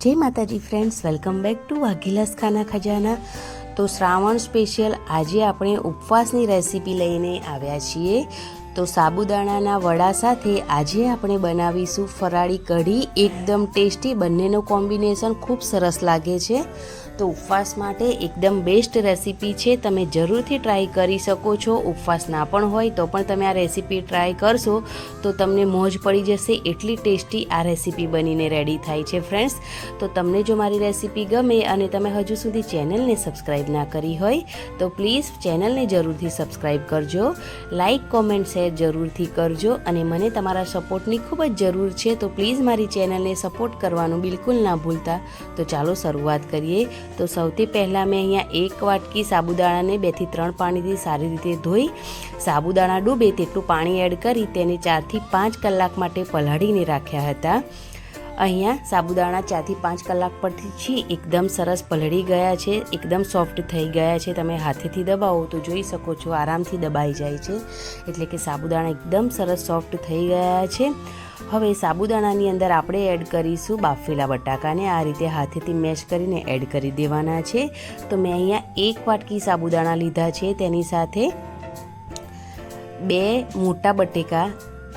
જય Mataji friends welcome back to વાઘીલાસ Khana Khazana. તો Shravan special આજે આપણે ઉપવાસની રેસીપી લઈને આવ્યા છીએ. તો સાબુદાણાના વડા સાથે આજે આપણે બનાવીશું ફરાળી કઢી. એકદમ ટેસ્ટી બંનેનો કોમ્બિનેશન ખૂબ સરસ લાગે છે. તો ઉપવાસ માટે એકદમ બેસ્ટ રેસીપી છે. તમે જરૂરથી ટ્રાય કરી શકો છો. ઉપવાસ ના પણ હોય તો પણ તમે આ રેસીપી ટ્રાય કરશો તો તમને મોજ પડી જશે. એટલી ટેસ્ટી આ રેસીપી બનીને રેડી થાય છે ફ્રેન્ડ્સ તો તમને જો મારી રેસીપી ગમે અને તમે હજુ સુધી ચેનલને સબસ્ક્રાઈબ ના કરી હોય તો પ્લીઝ ચેનલને જરૂરથી સબસ્ક્રાઈબ કરજો. લાઇક કોમેન્ટ શેર જરૂરથી કરજો અને મને તમારા સપોર્ટની ખૂબ જ જરૂર છે. તો પ્લીઝ મારી ચેનલને સપોર્ટ કરવાનું બિલકુલ ના ભૂલતા. તો ચાલો શરૂઆત કરીએ. તો સૌથી પહેલાં મેં અહીંયા એક વાટકી સાબુદાણાને બેથી ત્રણ પાણીથી સારી રીતે ધોઈ સાબુદાણા ડૂબે તેટલું પાણી એડ કરી તેને ચારથી પાંચ કલાક માટે પલાળીને રાખ્યા હતા. અહીંયા સાબુદાણા ચારથી પાંચ કલાક પરથી એકદમ સરસ પલળી ગયા છે, એકદમ સોફ્ટ થઈ ગયા છે. તમે હાથેથી દબાવો તો જોઈ શકો છો, આરામથી દબાઈ જાય છે. એટલે કે સાબુદાણા એકદમ સરસ સોફ્ટ થઈ ગયા છે. હવે સાબુદાણાની અંદર આપણે એડ કરીશું બાફેલા બટાકાને. આ રીતે હાથેથી મેશ કરીને એડ કરી દેવાના છે. તો મેં અહીંયા એક વાટકી સાબુદાણા લીધા છે. તેની સાથે બે મોટા બટેકા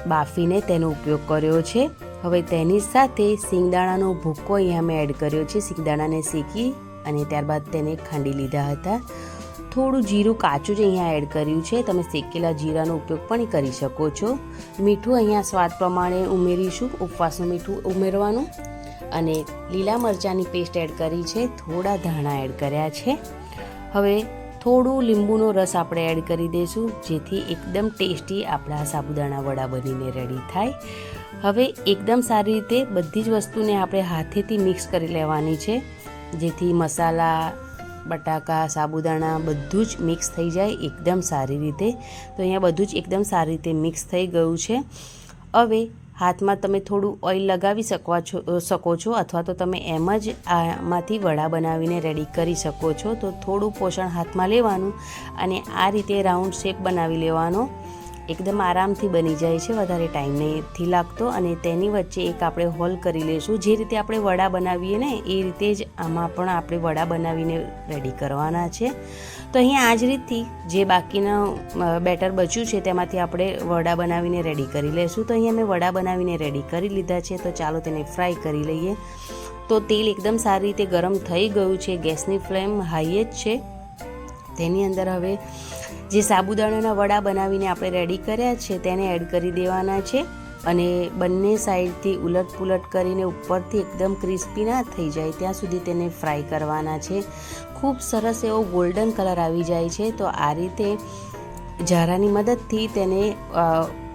બાફીને તેનો ઉપયોગ કર્યો છે. હવે તેની સાથે સિંગદાણાનો ભૂક્કો અહીંયા મેં એડ કર્યો છે. સિંગદાણાને શેકી અને ત્યારબાદ તેને ખાંડી લીધા હતા. થોડું જીરું કાચું જ અહીંયા એડ કર્યું છે. તમે શેકેલા જીરાનો ઉપયોગ પણ કરી શકો છો. મીઠું અહીંયા સ્વાદ પ્રમાણે ઉમેરીશું. ઉપવાસનું મીઠું ઉમેરવાનું. અને લીલા મરચાંની પેસ્ટ એડ કરી છે. થોડા ધાણા એડ કર્યા છે. હવે થોડું લીંબુનો રસ આપણે એડ કરી દઈશું, જેથી એકદમ ટેસ્ટી આપણા સાબુદાણા વડા બનીને રેડી થાય. હવે એકદમ સારી રીતે બધી જ વસ્તુને આપણે હાથેથી મિક્સ કરી લેવાની છે. જેથી મસાલા બટાકા, સાબુદાણા બધું જ મિક્સ થઈ જાય એકદમ સારી રીતે. તો અહીંયા બધું જ એકદમ સારી રીતે મિક્સ થઈ ગયું છે. હવે હાથમાં તમે થોડું ઓઇલ લગાવી શકવા છો શકો છો અથવા તો તમે એમ જ આમાંથી વડા બનાવીને રેડી કરી શકો છો. તો થોડું પોષણ હાથમાં લેવાનું અને આ રીતે રાઉન્ડ શેપ બનાવી લેવાનો. એકદમ આરામથી બની જાય છે, વધારે ટાઈમ નથી લાગતો અને તેની વચ્ચે એક આપણે હોલ કરી લઈશું. જે રીતે આપણે વડા બનાવીએ ને, એ રીતે જ આમાં પણ આપણે વડા બનાવીને રેડી કરવાના છે. તો અહીંયા આ જ રીતથી જે બાકીના બેટર બચ્યું છે, તેમાંથી આપણે વડા બનાવીને રેડી કરી લઈશું. તો અહીંયા મેં વડા બનાવીને રેડી કરી લીધા છે. તો ચાલો તેને ફ્રાય કરી લઈએ. તો તેલ એકદમ સારી રીતે ગરમ થઈ ગયું છે. ગેસની ફ્લેમ હાઈ જ છે. તેની અંદર હવે જે સાબુદાણાના વડા બનાવીને આપણે રેડી કર્યા છે, તેને એડ કરી દેવાના છે અને બંને સાઈડથી ઉલટ પુલટ કરીને ઉપરથી એકદમ ક્રિસ્પી ના થઈ જાય, ત્યાં સુધી તેને ફ્રાય કરવાના છે. ખૂબ સરસ એવો ગોલ્ડન કલર આવી જાય છે, તો આ રીતે ઝારાની મદદથી તેને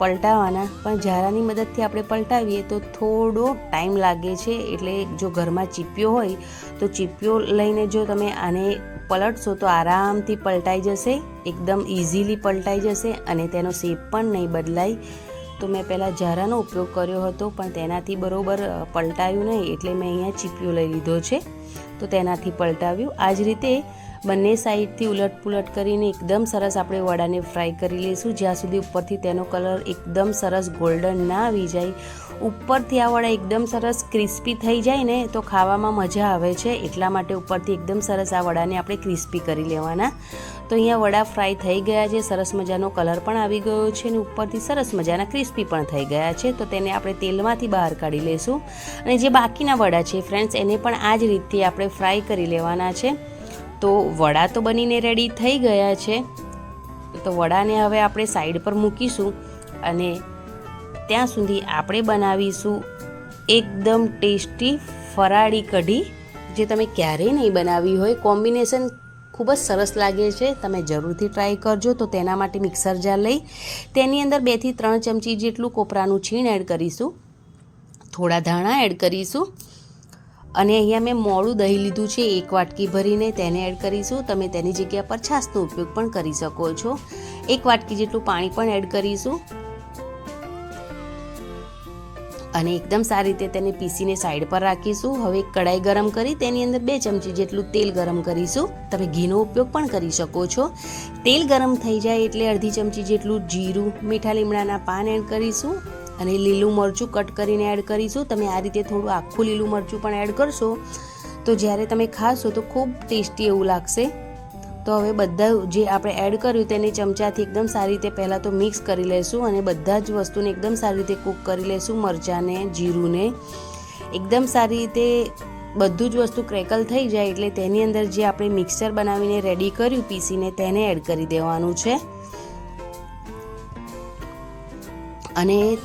પલટાવવાના પણ ઝારાની મદદથી આપણે પલટાવીએ તો થોડો ટાઈમ લાગે છે, એટલે જો ઘરમાં ચીપિયો હોય, તો ચીપિયો લઈને જો તમે આને પલટશો તો આરામથી પલટાઈ જશે, એકદમ ઇઝીલી પલટાઈ જશે અને તેનો શેપ પણ નહીં બદલાય. તો મેં પહેલાં ઝારાનો ઉપયોગ કર્યો હતો, પણ તેનાથી બરાબર પલટાયું નહીં, એટલે મેં અહીંયા ચીપિયો લઈ લીધો છે. તો તેનાથી પલટાવ્યું. આ જ રીતે બંને સાઈડથી ઉલટ પુલટ કરીને એકદમ સરસ આપણે વડાને ફ્રાય કરી લઈશું. જ્યાં સુધી ઉપરથી તેનો કલર એકદમ સરસ ગોલ્ડન ના આવી જાય ઉપરથી આ વડા એકદમ સરસ ક્રિસ્પી થઈ જાય ને, તો ખાવામાં મજા આવે છે. એટલા માટે ઉપરથી એકદમ સરસ આ વડાને આપણે ક્રિસ્પી કરી લેવાના. તો અહીંયા વડા ફ્રાય થઈ ગયા છે. સરસ મજાનો કલર પણ આવી ગયો છે અને ઉપરથી સરસ મજાના ક્રિસ્પી પણ થઈ ગયા છે. તો તેને આપણે તેલમાંથી બહાર કાઢી લઈશું અને જે બાકીના વડા છે ફ્રેન્ડ્સ, એને પણ આ જ રીતથી આપણે ફ્રાય કરી લેવાના છે. તો વડા તો બનીને રેડી થઈ ગયા છે. તો વડાને હવે આપણે સાઈડ પર મૂકીશું અને ત્યાં સુધી આપણે બનાવીશું એકદમ ટેસ્ટી ફરાળી કઢી, જે તમે ક્યારેય નહીં બનાવી હોય. કોમ્બિનેશન ખૂબ જ સરસ લાગે છે. તમે જરૂરથી ટ્રાય કરજો. તો તેના માટે મિક્સર જાર લઈ, તેની અંદર બેથી ત્રણ ચમચી જેટલું કોપરાનું છીણ એડ કરીશું. થોડા ધાણા એડ કરીશું. અને અહીંયા મેં મોડું દહીં લીધું છે, એક વાટકી ભરીને તેને એડ કરીશું. તમે તેની જગ્યા પર છાશનો ઉપયોગ પણ કરી શકો છો. એક વાટકી જેટલું પાણી પણ એડ કરીશું. અને એકદમ સારી રીતે તેને પીસીને સાઈડ પર રાખીશું. હવે કડાઈ ગરમ કરી તેની અંદર બે ચમચી જેટલું તેલ ગરમ કરીશું. તમે ઘીનો ઉપયોગ પણ કરી શકો છો. તેલ ગરમ થઈ જાય એટલે અડધી ચમચી જેટલું જીરું, મીઠા લીમડાના પાન એડ કરીશું અને લીલું મરચું કટ કરીને એડ કરીશું. તમે આ રીતે થોડું આખું લીલું મરચું પણ એડ કરશો. તો જ્યારે તમે ખાશો તો ખૂબ ટેસ્ટી એવું લાગશે. તો હવે બધા જે આપણે એડ કર્યું તેને ચમચાથી એકદમ સારી રીતે પહેલાં તો મિક્સ કરી લઈશું અને બધા જ વસ્તુને એકદમ સારી રીતે કૂક કરી લઈશું મરચાંને, જીરુંને. એકદમ સારી રીતે બધું જ વસ્તુ ક્રેકલ થઈ જાય એટલે તેની અંદર જે આપણે મિક્સર બનાવીને રેડી કર્યું પીસીને તેને એડ કરી દેવાનું છે. અને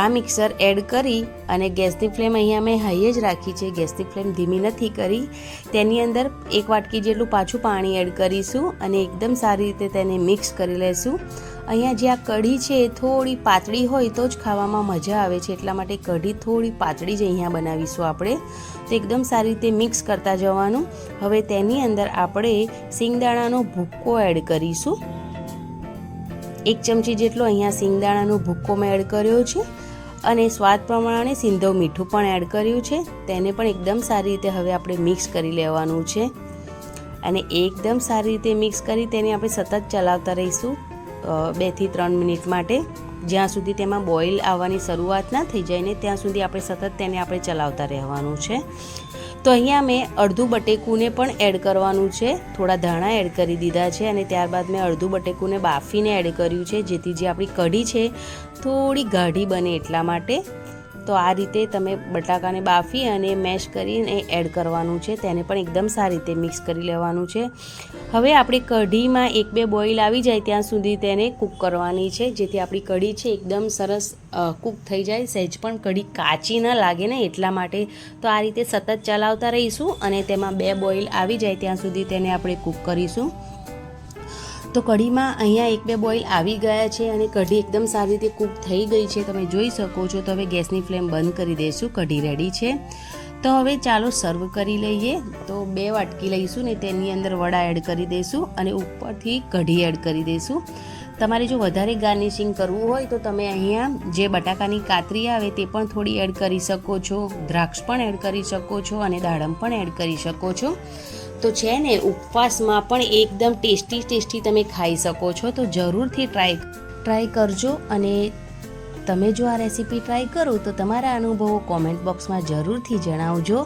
આ મિક્સર એડ કરી અને ગેસની ફ્લેમ અહીંયા મેં હાઈ જ રાખી છે. ગેસની ફ્લેમ ધીમી નથી કરી. તેની અંદર એક વાટકી જેટલું પાછું પાણી એડ કરીશું અને એકદમ સારી રીતે તેને મિક્સ કરી લઈશું અહીંયા જે આ કઢી છે એ થોડી પાતળી હોય તો જ ખાવામાં મજા આવે છે. એટલા માટે કઢી થોડી પાતળી જ અહીંયા બનાવીશું આપણે. તો એકદમ સારી રીતે મિક્સ કરતા જવાનું. હવે તેની અંદર આપણે સિંગદાણાનો ભૂક્કો એડ કરીશું. એક ચમચી જેટલો અહીંયા સિંગદાણાનો ભૂક્કો મેં એડ કર્યો છે. અને સ્વાદ પ્રમાણે સિંધવ મીઠું પણ એડ કર્યું છે. તેને પણ એકદમ સારી રીતે હવે આપણે મિક્સ કરી લેવાનું છે. અને એકદમ સારી રીતે મિક્સ કરી તેને આપણે સતત ચલાવતા રહીશું બેથી ત્રણ મિનિટ માટે. જ્યાં સુધી તેમાં બોઇલ આવવાની શરૂઆત ના થઈ જાય ને ત્યાં સુધી આપણે સતત તેને આપણે ચલાવતા રહેવાનું છે. તો અહીંયા મેં અડધું બટેકુને પણ એડ કરવાનું છે. થોડા ધાણા એડ કરી દીધા છે અને ત્યારબાદ મેં અડધું બટેકુને બાફીને એડ કર્યું છે, જેથી જે આપણી કઢી છે થોડી ગાઢી બને એટલા માટે. તો આ રીતે તમે બટાકાને બાફી અને મેશ કરીને એડ કરવાનું છે. તેને પણ એકદમ સારી રીતે મિક્સ કરી લેવાનું છે. હવે આપણે કઢીમાં એક બે બોઇલ આવી જાય ત્યાં સુધી તેને કૂક કરવાની છે. જેથી આપણી કઢી છે એકદમ સરસ કૂક થઈ જાય. સહેજ પણ કઢી કાચી ન લાગે ને એટલા માટે. તો આ રીતે સતત ચલાવતા રહીશું અને તેમાં બે બોઇલ આવી જાય ત્યાં સુધી તેને આપણે કૂક કરીશું. તો કઢીમાં અહીંયા એક બે બોઇલ આવી ગયા છે અને કઢી એકદમ સારી રીતે કૂક થઈ ગઈ છે. તમે જોઈ શકો છો, તો હવે ગેસની ફ્લેમ બંધ કરી દઈશું, કઢી રેડી છે. તો હવે ચાલો સર્વ કરી લઈએ. તો બે વાટકી લઈશું ને તેની અંદર વડા એડ કરી દઈશું અને ઉપરથી કઢી એડ કરી દઈશું. તમારે જો વધારે ગાર્નિશિંગ કરવું હોય તો તમે અહીંયા જે બટાકાની કાતરી આવે તે પણ થોડી એડ કરી શકો છો. દ્રાક્ષ પણ એડ કરી શકો છો અને દાડમ પણ એડ કરી શકો છો. તો છે ને, ઉપવાસમાં પણ એકદમ ટેસ્ટી ટેસ્ટી તમે ખાઈ શકો છો. તો જરૂરથી ટ્રાય ટ્રાય કરજો અને તમે જો આ રેસીપી ટ્રાય કરો તો તમારા અનુભવો કોમેન્ટ બોક્સમાં જરૂરથી જણાવજો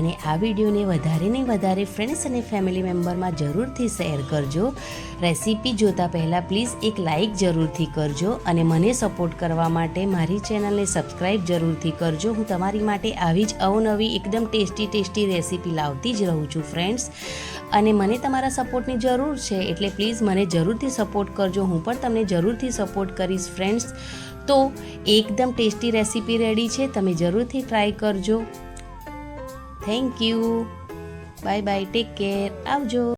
અને આ વિડીયોને વધારે ને વધારે ફ્રેન્ડ્સ અને ફેમિલી મેમ્બરમાં જરૂરથી શેર કરજો. રેસીપી જોતા પહેલાં પ્લીઝ એક લાઇક જરૂરથી કરજો અને મને સપોર્ટ કરવા માટે મારી ચેનલને સબસ્ક્રાઈબ જરૂરથી કરજો. હું તમારી માટે આવી જ અવનવી, એકદમ ટેસ્ટી ટેસ્ટી રેસીપી લાવતી જ રહું છું ફ્રેન્ડ્સ અને મને તમારા સપોર્ટની જરૂર છે, એટલે પ્લીઝ મને જરૂરથી સપોર્ટ કરજો. હું પણ તમને જરૂરથી સપોર્ટ કરીશ, ફ્રેન્ડ્સ. તો એકદમ ટેસ્ટી રેસીપી રેડી છે, તમે જરૂરથી ટ્રાય કરજો. Thank you. Bye bye. Take care. આવજો.